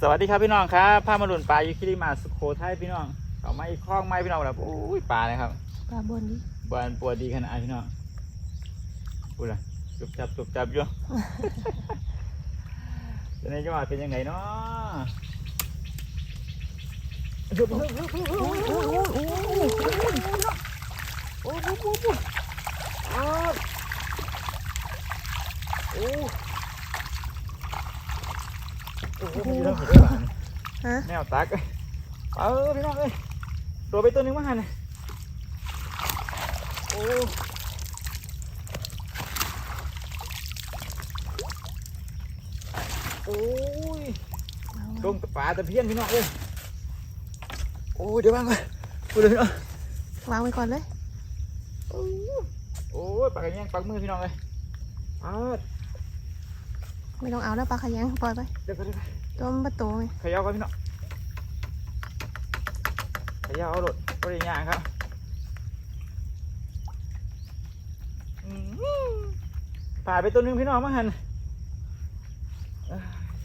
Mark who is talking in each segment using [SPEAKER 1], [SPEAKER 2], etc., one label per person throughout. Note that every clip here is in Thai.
[SPEAKER 1] สวัสดีครับพี่น้องครับพามาหลุนปลาอยู่ที่ริมาสุโขทัยพี่น้องเอามาอีกคล้องไม้พี่น้องแบบโอ้ยปลาเลยครับ
[SPEAKER 2] ปลาบนนี่
[SPEAKER 1] บานปวดดีขนาดพี่น้องพูดละจุบจับจุบจับอยู่ จะได้ยอดเป็นยังไงเนาะโอ้โหโอ้โหโอ้โหโอ้โหโอ้โหโอ้โหโอ้โหโอ้โหโอ้โหโอ้โหโอ้โหโอ้โหโอ้โหันโอ้ โอ้ยลงตะปลาตะเพียนพี่น้องเอ้ยโอ้ยเดี๋ยวบ้างก่อนพูดเลยพี่น้อง
[SPEAKER 2] วางไว้ก่อนเลย
[SPEAKER 1] โอ้ยโอ้ยปากกระแยงปักมือพี่น้องเลยอ้าว
[SPEAKER 2] ไม่ต้องเอาแล้วปลาขยังปล่อยไป
[SPEAKER 1] เดี๋ยวก่อนเดี๋ยวก่อน
[SPEAKER 2] ตัวมันประตูไง
[SPEAKER 1] เขย่าก่อนพี่น้องเขย่าเอาโดดบริญญางครับอืมผ่านไปตัวหนึงพี่น้องมาหันเอ้ยเ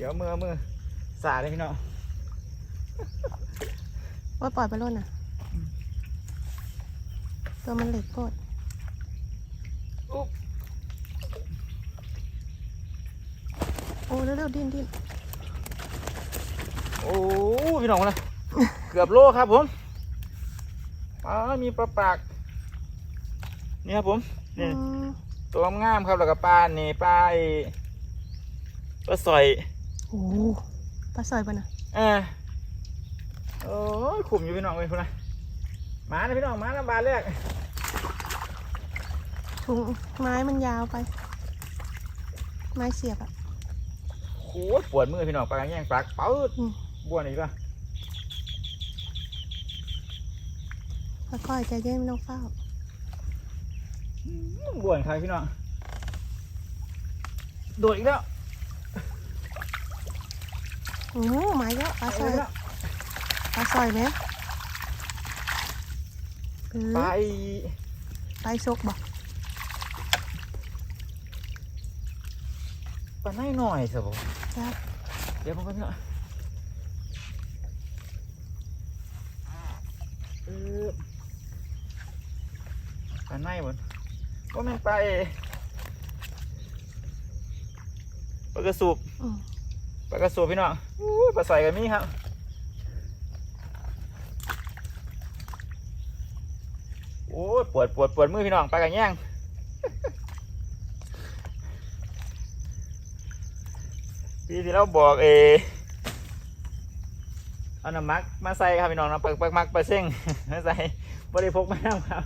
[SPEAKER 1] ดี๋ยวมือมือสาดเลยพี่น้อง
[SPEAKER 2] ว่าปล่อยไปร่นอะ ตัวมันเหล็กโคตร
[SPEAKER 1] อุ๊บ
[SPEAKER 2] โอ้เร็วๆดิ้นดิ้น
[SPEAKER 1] โอ้พี่น้องนะเกือบโลครับผมอ๋อมีปลาปาก นี่ครับผม
[SPEAKER 2] อื
[SPEAKER 1] นี่
[SPEAKER 2] ม
[SPEAKER 1] ตัวงามๆครับแล้วก็ปลานี่ปลาไอ้ปลาสอย
[SPEAKER 2] โอ้ปลาสอยปะนะ
[SPEAKER 1] เออโอ้ยขุมอยู่พี่น้องเลยคุณนะมานะพี่น้องมานะบานแรก
[SPEAKER 2] ถุงไม้มันยาวไป ไม้เสียบอะ
[SPEAKER 1] โคตรปวดมือพี่น้องปลากระแยงปลากเปื้ด
[SPEAKER 2] อืม
[SPEAKER 1] บ้วนอีกแล้ว
[SPEAKER 2] ค่อยๆใจเย็นไม่ต้องเฝ้า
[SPEAKER 1] บ้วนใครพี่น้องโดดอีกแล้ว
[SPEAKER 2] โอ้ไม้เยอะปลาส
[SPEAKER 1] ไป
[SPEAKER 2] อย
[SPEAKER 1] แล้ว
[SPEAKER 2] ปลาสอยไหมเออ
[SPEAKER 1] ไป
[SPEAKER 2] ไปซกบอก
[SPEAKER 1] ปลาไหนหน่อยสิผม
[SPEAKER 2] จ้า
[SPEAKER 1] เดี๋ยวผมก็พี่น้องเออปลาไหนบนว่ามันไปปลากระสูบ
[SPEAKER 2] อืม
[SPEAKER 1] ปลากระสูบพี่น้องอู้ยปลาใส่กันมีครับโอ้ยปวดปวดปวดมือพี่น้องปลากระแยงพี่ที่เราบอกเออเอาน้ำมักมาใส่ครับพี่น้องน้ำปักปักมักปลาเส้งมาใส่บริพกมาแล้วครับ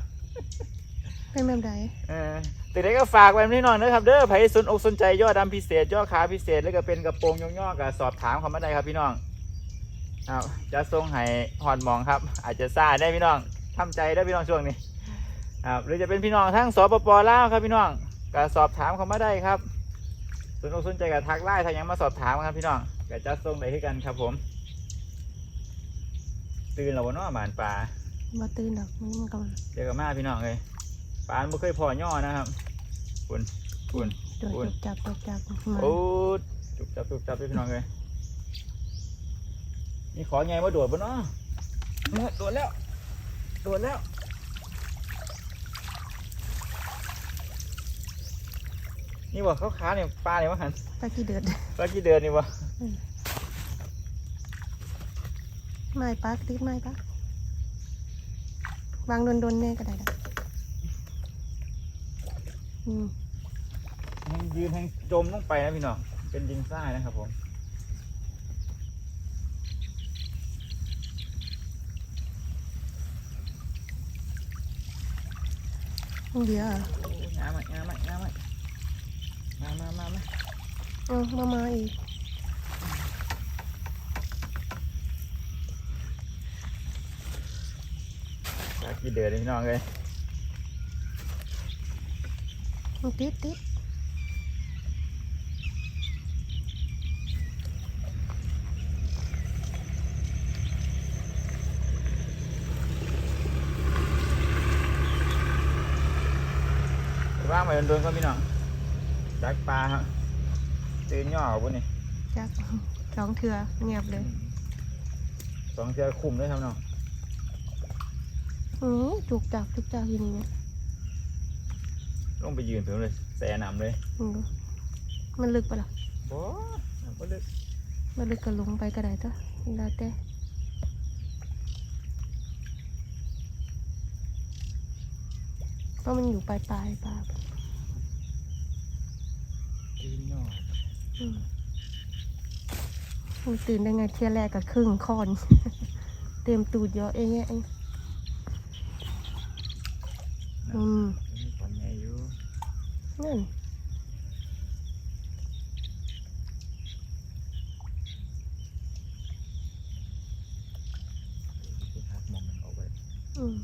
[SPEAKER 2] เป็นแบบไหน
[SPEAKER 1] เออ ติดได้ก็ฝากไว้นิดหน่อยนะครับ เด้อไผสนอกสนใจยอดดำพิเศษยอดขาพิเศษ แล้วก็เป็นกระโปรงย่อๆกับสอบถามเขามาได้ครับพี่น้องเอาจะส่งให้หอนหมองครับ อาจจะซ่าได้พี่น้องทำใจได้พี่น้องช่วงนี้ครับหรือจะเป็นพี่น้องทั้งสปปลาวครับพี่น้องก็สอบถามเขามาได้ครับสนอกสนใจกับทักไลน์ทางยังมาสอบถามครับพี่น้องก็จะส่งได้ที่กันครับผม ตื่นแล้ววะเนาะหมานปลา
[SPEAKER 2] บ่ตื่นดอกมันมันกำลัง
[SPEAKER 1] เดี๋ยวกับมาพี่น้องเลย ปานบ่เคยพอย่อนะครับคุณคุณ
[SPEAKER 2] โดด
[SPEAKER 1] โอ้ย
[SPEAKER 2] จบจับจบจับมัน
[SPEAKER 1] โอ้จุบจับจุบจับเลยพี่น้องเลยนี่ขอไงมาโดดบ่เนาะเนี่ยโดดแล้วโดดแล้วนี่บ่เขาขาเนี่ยปลาเนี่ยว่าหัน
[SPEAKER 2] ปลากี่เดือด
[SPEAKER 1] ปลากี่เดือนนี่บ่
[SPEAKER 2] ไม่ปักติดไม่ปักวางโดนๆแน่ก็ได้ดอกอืม
[SPEAKER 1] แห้งยืนแห้งจมลงไปนะพี่น้องเป็นดินทรายนะครับผม
[SPEAKER 2] เดี๋ยวอะ
[SPEAKER 1] โอ้ยงามไหมงามไหมงามไหมมามามามา
[SPEAKER 2] เอามามาอีก
[SPEAKER 1] ปลากี่เดือนนี่พี่น้องเลย
[SPEAKER 2] ติดติด
[SPEAKER 1] ว่างไปโดนๆก็พี่น้องจักปลาฮะตื่นย่อปุ่นนี่
[SPEAKER 2] จักสองเถื่อเงียบเลย
[SPEAKER 1] สองเถื่อคุ้มเลยครับน้อง
[SPEAKER 2] โอ้จุกจักจุกจักอยู่นี่เนี่ย
[SPEAKER 1] ลงไปยืนเพิ่มเลยแส่น้ำเลย
[SPEAKER 2] อือมันลึกปะล่ะ
[SPEAKER 1] โอ้น้ำก็ลึก
[SPEAKER 2] มันลึกก็ลงไปก็ได้ตัวแล้วแต่เพราะมันอยู่ปลายปลายๆปลา
[SPEAKER 1] ตื่นย่อ
[SPEAKER 2] อืมมันตื่นได้ไงเที่ยแรกกับครึ่งคอน เต็มตูดเยอะเองไงอืม
[SPEAKER 1] มีตอนใหญ่อยู่
[SPEAKER 2] นั่น
[SPEAKER 1] ที่ทักมองมันเอาไว้
[SPEAKER 2] อืม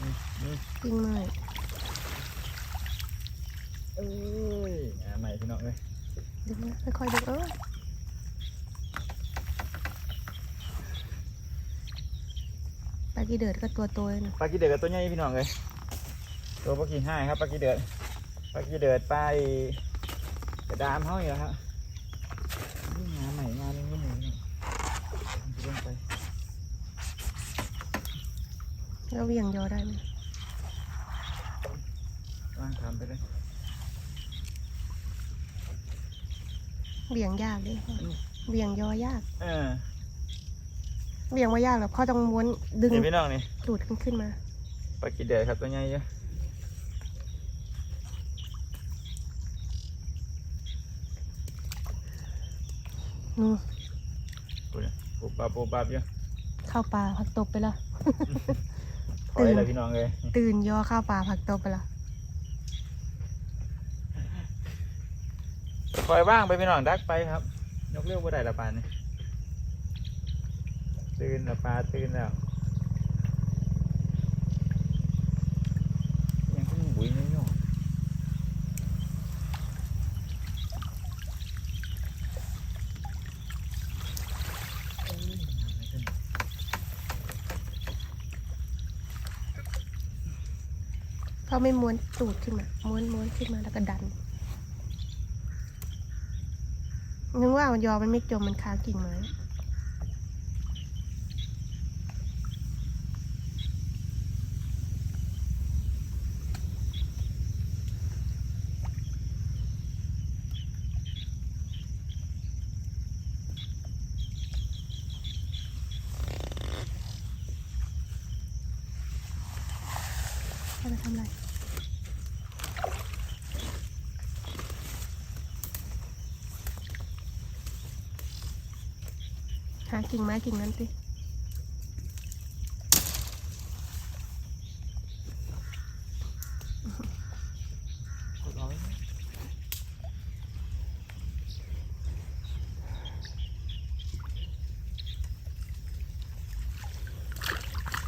[SPEAKER 1] นี่นี่
[SPEAKER 2] จริงไหม
[SPEAKER 1] เอ้ยงานใหม่พี่น้องเลย
[SPEAKER 2] ดึงนะค่อยๆดึงเออปลากีเดือดก็ตัวโตเลยนะ
[SPEAKER 1] ปลากีเดือดกับตัวใหญ่พี่น้องเลยตัวปลากีห้าครับปลากีเดือดปลากีเดือดปลากระดามเขาอยู่แล้วครับนี่งานใหม่งานนี้นี่หนึ่งนี่ลงไป
[SPEAKER 2] แล้วเหวียงยอได้ไหม
[SPEAKER 1] วางทำไปเลย
[SPEAKER 2] เหวียงยากเลยเหวียงยอยาก
[SPEAKER 1] เออ
[SPEAKER 2] เหวียงว่ายากหรอกเขาต้องม้วนดึง
[SPEAKER 1] นี่พี่น้องนี่
[SPEAKER 2] ดูดขึ้นขึ้นมา
[SPEAKER 1] ปลากีเดือดครับตัวใหญ่เยอะ
[SPEAKER 2] นู่น
[SPEAKER 1] ปูเนี่ยปูปลาปูปลาเยอะ
[SPEAKER 2] เข้าป่าผักตบไปละ
[SPEAKER 1] ถอยเลยพี่น้องเลย
[SPEAKER 2] ตื่นยอเข้าป่าผักตบไปละ
[SPEAKER 1] ปล่อยว่างไปพี่น้องดักไปครับ ยกเลี้ยวบ่ได้ละปลานี่ตื่นละปลาตื่นแล้วยังขึ้นบุยนี่เนาะเอ้ยน้ำไม่ขึ้น
[SPEAKER 2] เขาไม่ม้วนตูดขึ้นมาม้วนม้วนขึ้นมาแล้วก็ดัน นึกว่ามันยอมันไม่จมมันค้างกิ่งไม้จะทำอะไรากิ่งไม้กิ่งนั้นสิ
[SPEAKER 1] กดเอาไว้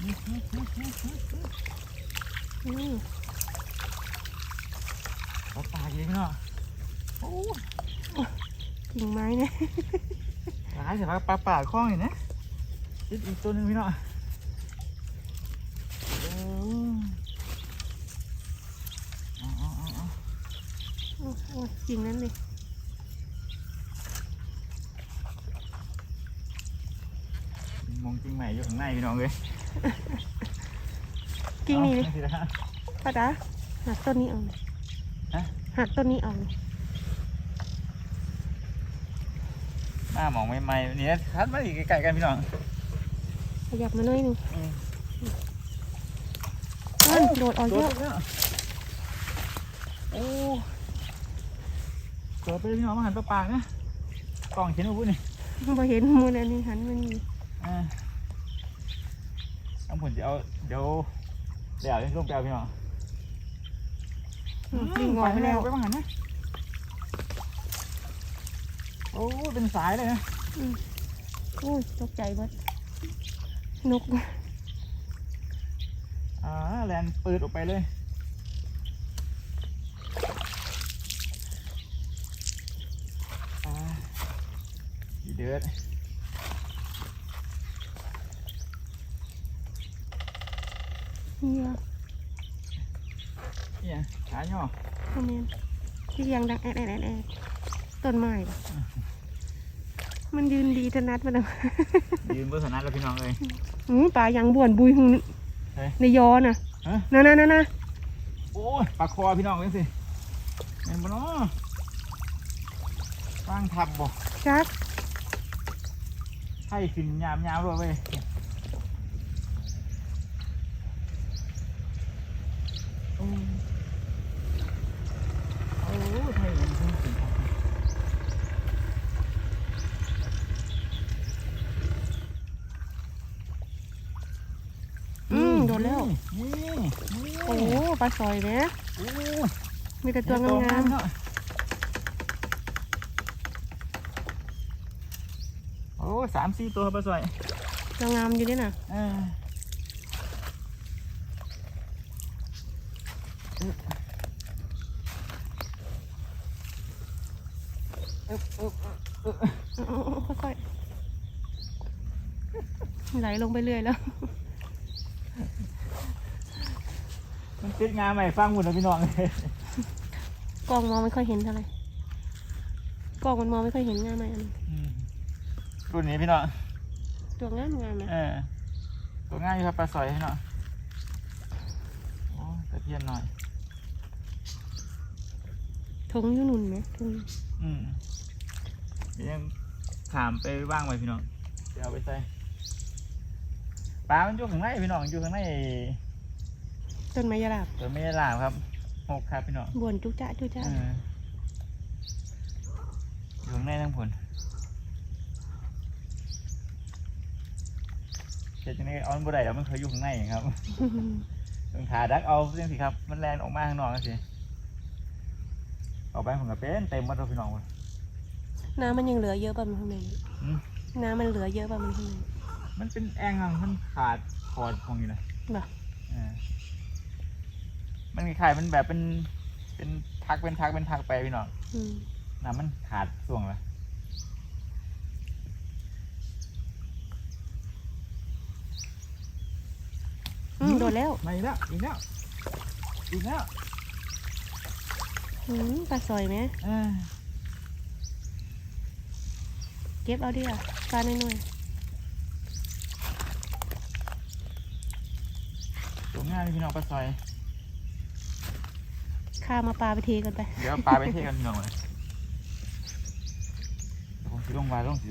[SPEAKER 1] นี่นี่นี่นี่นี่
[SPEAKER 2] อืม
[SPEAKER 1] ปลาปลาอีกเนาะโอ้
[SPEAKER 2] กิ่งไม้เนี่ย
[SPEAKER 1] หลายแต่ว่าปลาป่าคล้องอยู่นะอีกอีกตัวหนึงพี่เนาะเออเอาเอาเอาเอา
[SPEAKER 2] โอ้โอ้กิ่งนั้นเลย
[SPEAKER 1] มองจริงใหม่อยู่ข้างในพี่น้องเลย
[SPEAKER 2] กิ่งนี้
[SPEAKER 1] เอา
[SPEAKER 2] เลย
[SPEAKER 1] สิละ
[SPEAKER 2] ป้าดาหักต้นนี้เอาเลย
[SPEAKER 1] ฮะ
[SPEAKER 2] หักต้นนี้เอาเลย
[SPEAKER 1] ห น้ามองใหม่ๆนี่คัดมาอีกไกลๆกันพี่น้อง
[SPEAKER 2] ขยับมาหน่อยหนึง
[SPEAKER 1] อืม
[SPEAKER 2] นั่นโดดออก
[SPEAKER 1] ตั
[SPEAKER 2] เยวอะ
[SPEAKER 1] เยอะโอ้เกิดไปพี่น้องมาหันปลาปากนะกล่องเขียนมาพูดนี่
[SPEAKER 2] พอเห็นมูลอันนี้หันมันนี่
[SPEAKER 1] อ่าต้องผลจะเอาเดี๋ยวเดี๋ยวลงไปเอาพี่น้อง
[SPEAKER 2] อืมกิ่งงอกไปแล้ว
[SPEAKER 1] ไปมาหันนะ โอ้เป็นสายเลยนะ
[SPEAKER 2] โอ้ยตกใจเบิดนก
[SPEAKER 1] อ่าแลนปืดออกไปเลยเดือด
[SPEAKER 2] เฮีย
[SPEAKER 1] เนี่ยขาย่อ
[SPEAKER 2] คอมเมนที่ยังดังแอดแอดแอดแอด ต้นไม้ปะมันยืนดีถนัดมันอะ
[SPEAKER 1] ยืนบนสนามแล้วพี่น้องเลย
[SPEAKER 2] หืมปลายังบ่วนบุยหึง
[SPEAKER 1] เฮ้ย
[SPEAKER 2] ในยอน่ะ
[SPEAKER 1] ฮะ
[SPEAKER 2] น่ะน่ะน่ะน่ะ
[SPEAKER 1] โอ้ยปลาคอพี่น้องเว้ยสิเห็นบ่เนาะตั้งทับบ่
[SPEAKER 2] จัก
[SPEAKER 1] ให้ขึ้นยามยามเลยเว้ยโอ้โอ้ให้มันขึ้นขึ้นครับ
[SPEAKER 2] อืมโดน แล้ว
[SPEAKER 1] นี่นี่
[SPEAKER 2] โอ้ปลาซอยเนี่ย
[SPEAKER 1] โอ้
[SPEAKER 2] มีแต่ตัวงาม
[SPEAKER 1] เนาะโอ้สามสี่ตัวปลาสวย
[SPEAKER 2] ๆงามๆอยู่ด้วยน่ะ
[SPEAKER 1] เอออึ๊บอึ๊บอึ๊บ
[SPEAKER 2] เอาๆๆค่อยๆไหลลงไปเรื่อยแล้ว
[SPEAKER 1] มัน ติดงานใหม่ฟังหมดนะพี่น้องเลย
[SPEAKER 2] กล้องมองไม่ค่อยเห็นเท่าไหร่กล้องมันมองไม่ค่อยเห็นง่ายไหมอันนี้
[SPEAKER 1] อืมรุ่นนี้พี่น้อง
[SPEAKER 2] ตัวงามงามนะ
[SPEAKER 1] เออตัวง่ายอยู่ครับปลาสอยพี่น้องโอ้ตะเพียนหน่อย
[SPEAKER 2] ทงอยูนุ่นไหมทง
[SPEAKER 1] อืมเดี๋ยวยังถามไปว่างไว้พี่น้องเดี๋ยวเอาไปใส่ปลามันอยู่ข้างในพี่น้องอยู่ข้างใน
[SPEAKER 2] ต้นไม้ยาลาบ
[SPEAKER 1] ตัวไม่ได้ลามครับหกครับพี่น้อง
[SPEAKER 2] บ่วนจุจ้าจุจ้า
[SPEAKER 1] เอออยู่ข้างในทั้งผลเจ็ดจังนี้เอามันบ่ได้แล้วมันเคยอยู่ข้างในครับต้องขาดักเอาเรื่องสิครับ มันแลนออกมาข้างนอกสิออกไปผมกับเป็นเต็มหมดแล้วพี่น้องเลย
[SPEAKER 2] น้ำมันยังเหลือเยอะป่ะมันข้างใน
[SPEAKER 1] อืม
[SPEAKER 2] น้ำมันเหลือเยอะป่ะมันข้างใน
[SPEAKER 1] มันเป็นแองอะมันขาดคอร์ดของอยู่นะ
[SPEAKER 2] บ่
[SPEAKER 1] เออ มันคล้ายๆมันแบบเป็น เป็นทักเป็นทักเป็นทักไปพี่น้อง
[SPEAKER 2] อืม
[SPEAKER 1] น้ำมันขาดส่วงละ
[SPEAKER 2] อืมโดนแล้ว
[SPEAKER 1] มาอีกแล้วอีกแล้วอีกแล้ว
[SPEAKER 2] อืมปลาซอยไหม
[SPEAKER 1] เออ
[SPEAKER 2] เก็บเอาดิอะปลาหน่อย
[SPEAKER 1] ตัวง่ายเลยพี่น้องปลาซอย
[SPEAKER 2] ๆ ข้ามาปลาไปเทกันไป
[SPEAKER 1] เดี๋ยวปลาไปเทกันพี่น้องเลยเดี๋ยวผมสิลงไว้ลงสิ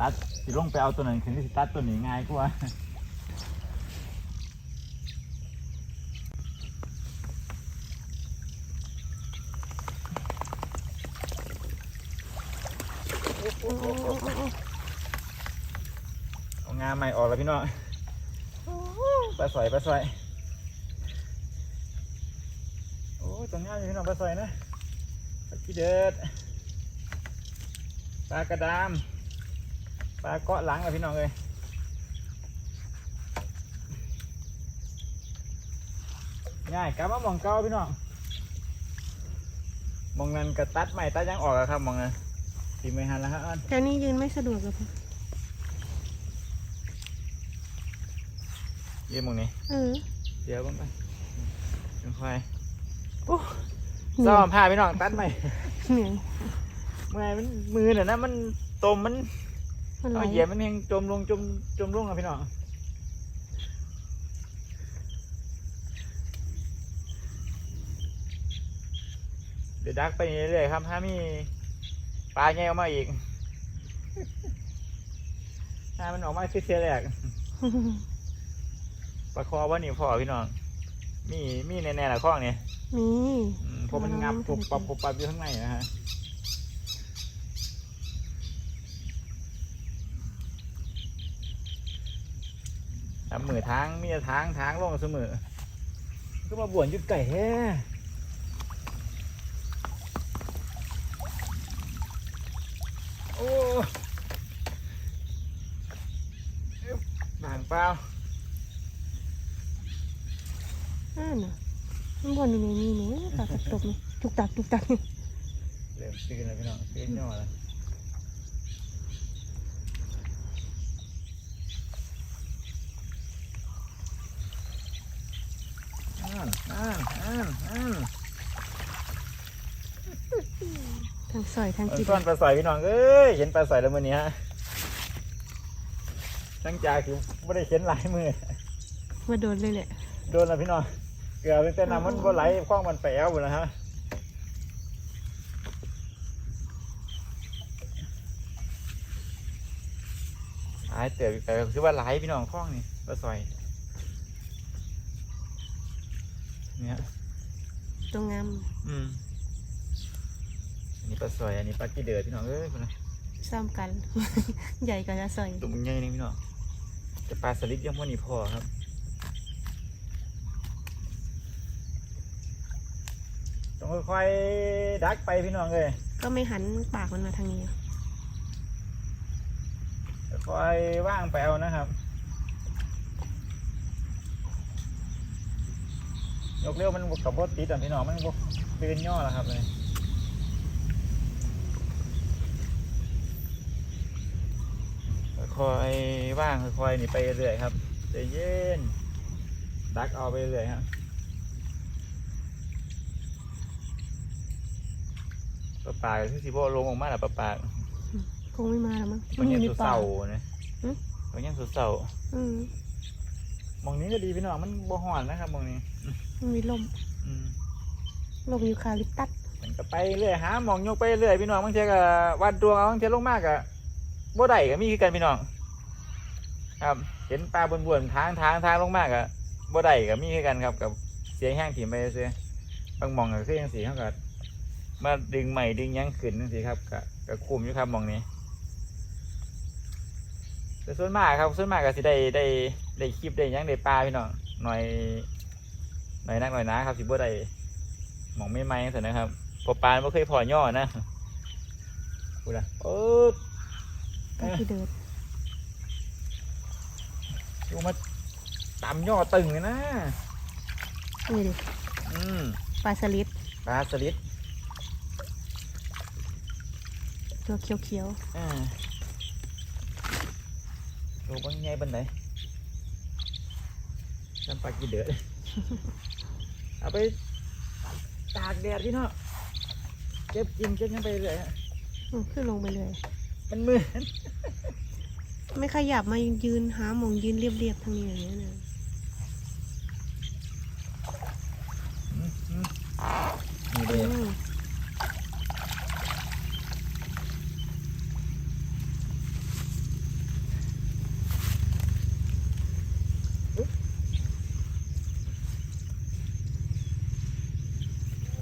[SPEAKER 1] ตัดสิลงไปเอาตัวนั้นขึ้นที่สิตัดตัวนี้ง่ายกว่าเอางาใหม่ออกแล้วพี่น้อง ลาสอยปลาสอยโอ้ยตัวง่ายอยู่พี่น้องปลาสอยนะปลาขี้เด็ดปลากระดามปลาเกาะหลังเลยพี่น้องเลยง่ายกลับมามองเก้าพี่น้องมองนั้นกระตัดใหม่ตัดยังออกอะครับมองนั้นทีไม่หันแล้วครับอัน
[SPEAKER 2] แต่นี่ยืนไม่สะดวกเลยพ่อ
[SPEAKER 1] ยืนหมองนี้
[SPEAKER 2] เออ
[SPEAKER 1] เดี๋ยวกันไปเป็นควาย
[SPEAKER 2] เหนื่
[SPEAKER 1] ซ้
[SPEAKER 2] อ
[SPEAKER 1] อยมผ้าพี่น้องตัดใหม่
[SPEAKER 2] เหนื่อย
[SPEAKER 1] เมื่อไงมันมือน่ะนะมันตมมัน
[SPEAKER 2] มันไหล
[SPEAKER 1] เอาเหยียบมันยังจมลงจมจมลงอะพี่น้องเดี๋ยวดักไปเรื่อยๆครับถ้ามีปลาแง่ออกมาอีกถ้ามันออกมาคือเสียแรก ปลาคอว่านี่พอพี่น้อง มีมีแน่ๆละข้องเนี่ย
[SPEAKER 2] มี
[SPEAKER 1] อืมเพราะมันงับ
[SPEAKER 2] อืม
[SPEAKER 1] ปุบปับปุบปับอยู่ข้างในนะฮะทำมือทางมีแต่ทางทางลงเสมอก็มาบ่วนอยุดไก่แฮ่โอ้อึ๊บบางเปล่า
[SPEAKER 2] อ่าน่ะมันบ่นอยู่ในนี่เนี่ยปลากระตบนี่ตุกตักตุกตัก
[SPEAKER 1] เริ่มตื่นแล้วพี่น้องตื่นย่อแล้วอ่านอ่านอ่านอ่าน
[SPEAKER 2] ทางซอยทาง
[SPEAKER 1] มัน
[SPEAKER 2] จิต
[SPEAKER 1] ซ่อนปลาสอยพี่น้องเอ้ยเห็นปลาสอยแล้วมื้อนี้ฮะตั้งจากคือไม่ได้เห็นหลายมือ
[SPEAKER 2] มาโดนเลยแหละ
[SPEAKER 1] โดนแล้วพี่น้อง เกลือเป็นแต่น้ำมันบ่ไหลคว้างมันไปแอวหมดแล้วฮะหลายเต๋อไปคือว่าหลายพี่น้องคล้องนี่ปลาสอยเนี่ย
[SPEAKER 2] ตรงงาม
[SPEAKER 1] อืมอันนี้ปลาสอยอันนี้ปลากีเดือพี่น้องเอ้ยพุ่นนะ
[SPEAKER 2] ซ้ำกัน ใหญ่กว่าจะซอย
[SPEAKER 1] ตัวมันใหญ่นี่พี่น้องแต่ปลาสลิดยังพอนี่พอครับ ต้องค่อยๆดักไปพี่น้องเลย
[SPEAKER 2] ก็ไม่หันปากมันมาทางนี้
[SPEAKER 1] ค่อยว่างไปเอานะครับ ยกเร็วมันบวกกับบดติดอะพี่น้องมันบวกตื่นย่อแล้วครับเลยค่อยๆว่างค่อยๆนี่ไปเรื่อยครับใจเย็นดักเอาไปเรื่อยครับ ปลาปลาที่สิบโบลงออกมาแล้วปลาปลา
[SPEAKER 2] คงไม่มาแล้วมั้ง
[SPEAKER 1] มันยัง
[SPEAKER 2] ใน
[SPEAKER 1] สุด
[SPEAKER 2] ป่า
[SPEAKER 1] เสาเนี่ย
[SPEAKER 2] หึ
[SPEAKER 1] มันยังสุดเสา
[SPEAKER 2] อืม
[SPEAKER 1] มองนี้ก็ดีพี่น้องมันบ่ห่อนนะครับมองนี้
[SPEAKER 2] มันมีลม
[SPEAKER 1] อืม
[SPEAKER 2] ลมยูคาลิปตัส
[SPEAKER 1] มันก็ไปเรื่อยหาหมองยกไปเรื่อยพี่น้องบางเทีก็วัดดวงเอาบางเทีลงมากอะบ่ได้ก็มีคือกันพี่น้อง ครับ เห็นปลาบนบวนๆทางทางทางลงมากอะบ่ได้ก็มีคือกันครับกับเสียงแห้งถิ่มไปเสียบางหมองก็คือยังสีเขาก็ มาดึงใหม่ดึงหยังขึ้นจังซี่ครับก็ก็คุมอยู่ครับหมองนี้แต่ส่วนมากครับส่วนมากก็สิได้ได้ได้คลิปได้หยังได้ปลาพี่น้องหน่อยหน่อยนักหน่อยนะครับสิบ่ได้หมองไม่ไหมจังซี่นะครับเพอปลาไม่เคยพอย่อนะพูดนะโอ้
[SPEAKER 2] ตาที่เดิน
[SPEAKER 1] ดูมาตำย่อตึงเลยนะ
[SPEAKER 2] นี่ดิ
[SPEAKER 1] อืม
[SPEAKER 2] ปลาสลิด
[SPEAKER 1] ปลาสลิด
[SPEAKER 2] ตัวเขียว
[SPEAKER 1] อ่าดูบางไงบันไหนน้ำปลากีเดือดเอาไปตากแดดพี่น้องเก็บกินเก็บยังไปเรื่อยฮะ
[SPEAKER 2] ๆอืมขึ้นลงไปเลย
[SPEAKER 1] มันมือ
[SPEAKER 2] ไม่ขยับมายืนหาหมองยืนเรียบๆทางนี้อย่างเงี้ยนะ
[SPEAKER 1] นี่เด้
[SPEAKER 2] อืม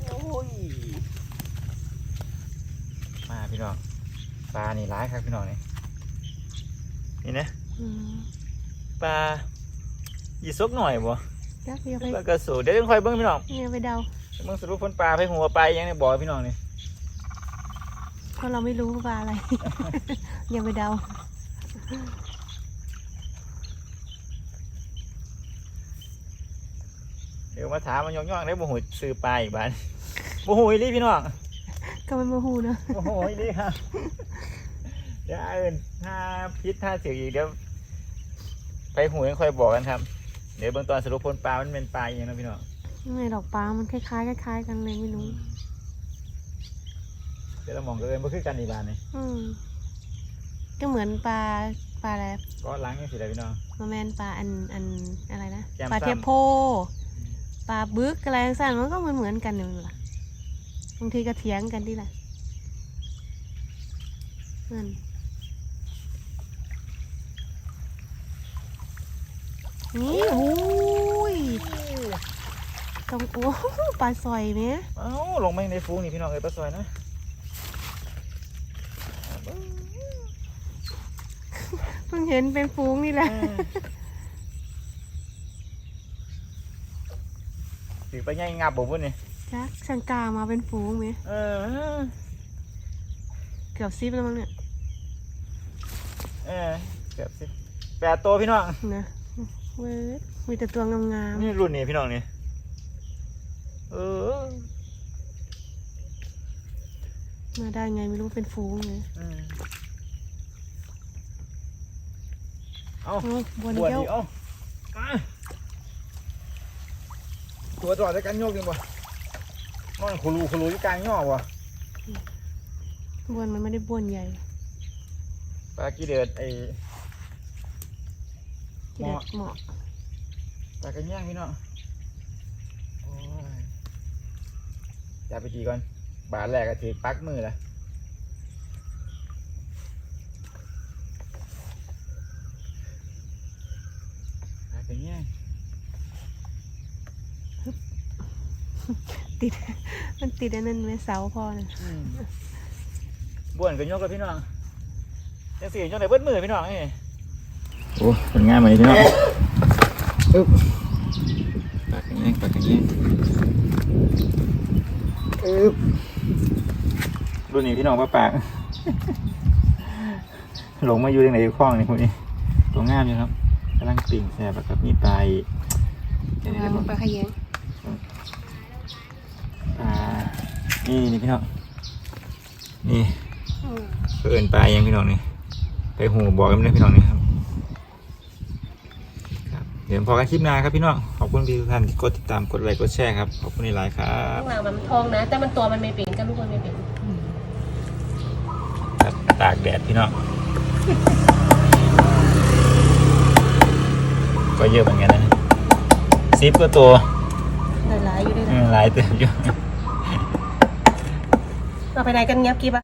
[SPEAKER 1] โอ้ยมาพี่น้องปลานี่ร้ายครับพี่น้องนี่ นี่นะ
[SPEAKER 2] อืม
[SPEAKER 1] ปลายีซกหน่อยบ่
[SPEAKER 2] ยักษ์เรียไป
[SPEAKER 1] ปลากระสูเดี๋ยวต้องคอยเบิ้งพี่น้อง
[SPEAKER 2] เนี่ยไปเดา
[SPEAKER 1] เบิ้งสรุปผลปลาไปหัวปลายังในบ่อพี่น้องนี่
[SPEAKER 2] เพราะเราไม่รู้ว่าปลาอะไรอย่าไปเดา
[SPEAKER 1] เดี๋ยวมาถามมันย่องๆได้บ่หูซื้อปลาอีกบ้านบ่หูอีหลีพี่น้อง
[SPEAKER 2] ก็มันโมหูเนอะ
[SPEAKER 1] บ่หูอีหลีครับเดี๋ยวเอินถ้าพิษถ้าเสียอีกเดี๋ยวไปหูยังค่อยบอกกันครับ เดี๋ยวเบื้องตอนสรุปผลปลามันเป็นปลาอย่างนะพี่น้อง
[SPEAKER 2] ไม่ดอกปลา มันคล้ายๆคล้ายๆกันเลยไม่รู้
[SPEAKER 1] เดี๋ยวเรามองกันเลยบ่คือกันอีกบ้านนี่
[SPEAKER 2] อืมก็เหมือนปลาปลาอะไร
[SPEAKER 1] ก็ล้างยังสิได้พี่น้อง
[SPEAKER 2] มาแมนปลาอันอันอะไรนะ
[SPEAKER 1] แจ่ม
[SPEAKER 2] ปลา
[SPEAKER 1] ซ้ำ
[SPEAKER 2] เทโพปลาบึกอะไรสั่นมันก็มันเหมือนกันอยู่ล่ะบางทีก็เถียงกันที่ละนั่น นี่โอ้ยตรงโอ้ปลาซอยไหม
[SPEAKER 1] เอ้าลงมาในฟูงนี่พี่น้องเอ้ยปลาซอยนะ
[SPEAKER 2] เพิ่งเห็นเป็นฟูงนี่แหละ
[SPEAKER 1] ถือไปง่ายงับบ่พุ่นนี่
[SPEAKER 2] จักสังกามาเป็นฟูงไหม
[SPEAKER 1] เออ
[SPEAKER 2] เกือบซิบแล้วมั้งเนี่ย
[SPEAKER 1] เออ เกือบสิแปดตัวพี่น้อง
[SPEAKER 2] นะ เว้ยมีแต่ตัวงาม
[SPEAKER 1] นี่รุ่นนี้พี่น้องนี่เออ
[SPEAKER 2] มาได้ไงไม่รู้เป็นฟูงเลย
[SPEAKER 1] เอา
[SPEAKER 2] โอ้บน
[SPEAKER 1] บวช
[SPEAKER 2] เจ้า
[SPEAKER 1] อีกเอ้ามาตัวจอดด้วยกันโยกยังบ่นอนคุรูคุรูที่กลางย่อบ่
[SPEAKER 2] บวนมันไม่ได้บวนใหญ่
[SPEAKER 1] ปลากีเดือดไอ้
[SPEAKER 2] ที่เด็ดเหมาะ
[SPEAKER 1] ปลากระย่างพี่น้องโอ้ยอย่าไปจีก่อน บาทแรกก็ถือปักมือละปลากระย่าง
[SPEAKER 2] ติด มันติดอันนั้นไหมเสาพอนะ
[SPEAKER 1] บ้วนกันยกกับพี่น้องยังสี่ยกไหนเบิ้มือพี่น้องนี่ โอ้ผลงานมาพี่น้องอึ๊บปากกันแย่งปากกันแย่งอึ๊บรุ่นนี้พี่น้องป้าปากหลงมาอยู่ในไหนคล้องนี่พวกนี้ตัวงามอยู่ครับกำลังปิ่งแซ่บครับมีปลาอีกเดี๋ยวเดี๋ยวเดี๋ยว
[SPEAKER 2] ปลาขยง
[SPEAKER 1] ปลานี่นี่พี่น้องนี่เอินปลายังพี่น้องนี่ไปหูบอกกันเลยพี่น้องนี่ครับครับ เดี๋ยวพอกันคลิปหน้าครับพี่น้อง ขอบคุณพี่ทุกท่านที่กดติดตาม กดไลค์ กดแชร์ครับ ขอบคุณหลายๆครับ
[SPEAKER 3] ข้างหลังมันทองนะ แต่มันตัวมันไม่เป็นก็ลูกมันไม่เป็น
[SPEAKER 1] ครับตากแดดพี่น้อง ก็เยอะเหมือนกันนะซิปก็ตัว
[SPEAKER 3] หลายๆอยู่ด้วย
[SPEAKER 1] อื
[SPEAKER 3] นะ
[SPEAKER 1] มหลายเติมอยู่
[SPEAKER 3] เราไปไหนกันเงียบกิ๊บอะ